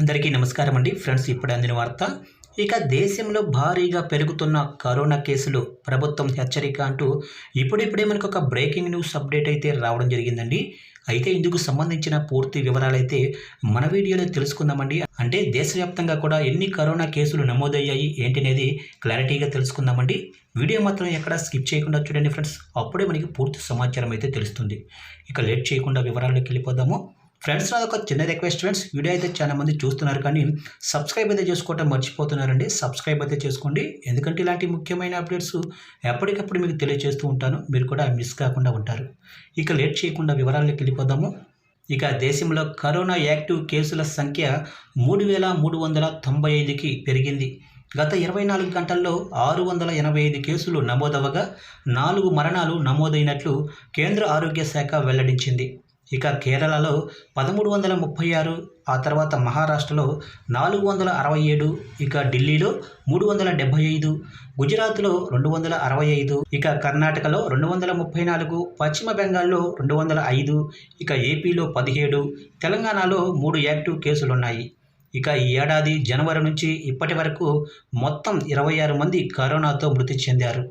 అందరికీ నమస్కారం అండి ఫ్రెండ్స్ ఇప్పుడు అందిన వార్త ఇక దేశంలో భారీగా పెరుగుతున్న కరోనా కేసులు ప్రభుత్వం హెచ్చరిక అంటూ ఇప్పుడిప్పుడే మనకు ఒక బ్రేకింగ్ న్యూస్ అప్డేట్ అయితే రావడం జరిగిందండి. అయితే ఇందుకు సంబంధించిన పూర్తి వివరాలు అయితే మన వీడియోలో తెలుసుకుందామండి. అంటే దేశవ్యాప్తంగా కూడా ఎన్ని కరోనా కేసులు నమోదయ్యాయి ఏంటి అనేది క్లారిటీగా తెలుసుకుందామండి. వీడియో మాత్రం ఎక్కడ స్కిప్ చేయకుండా చూడండి ఫ్రెండ్స్. అప్పుడే మనకి పూర్తి సమాచారం అయితే తెలుస్తుంది. ఇక లేట్ చేయకుండా వివరాల్లోకి వెళ్ళిపోదాము. ఫ్రెండ్స్ నాది ఒక చిన్న రిక్వెస్ట్ ఫ్రెండ్స్ వీడియో అయితే చాలా మంది చూస్తున్నారు కానీ సబ్స్క్రైబ్ అయితే చేసుకోవటం మర్చిపోతున్నారండి. సబ్స్క్రైబ్ అయితే చేసుకోండి. ఎందుకంటే ఇలాంటి ముఖ్యమైన అప్డేట్స్ ఎప్పటికప్పుడు మీకు తెలియజేస్తూ ఉంటాను. మీరు కూడా మిస్ కాకుండా ఉంటారు. ఇక లేట్ చేయకుండా వివరాల్లోకి వెళ్ళిపోదాము. ఇక దేశంలో కరోనా యాక్టివ్ కేసుల సంఖ్య మూడు వేల మూడు వందల తొంభై ఐదుకి పెరిగింది. గత ఇరవై నాలుగు గంటల్లో ఆరు వందల ఎనభై ఐదు కేసులు నమోదవగా నాలుగు మరణాలు నమోదైనట్లు కేంద్ర ఆరోగ్య శాఖ వెల్లడించింది. ఇక కేరళలో పదమూడు వందల ముప్పై ఆరు ఆ తర్వాత మహారాష్ట్రలో నాలుగు వందల అరవై ఏడు ఇక ఢిల్లీలో మూడు వందల డెబ్బై ఐదు గుజరాత్లో రెండు వందల అరవై ఐదు ఇక కర్ణాటకలో రెండు వందల ముప్పై నాలుగు పశ్చిమ బెంగాల్లో రెండు వందల ఐదు ఇక ఏపీలో పదిహేడు తెలంగాణలో మూడు యాక్టివ్ కేసులున్నాయి. ఇక ఈ ఏడాది జనవరి నుంచి ఇప్పటి వరకు మొత్తం ఇరవై ఆరు మంది కరోనాతో మృతి చెందారు.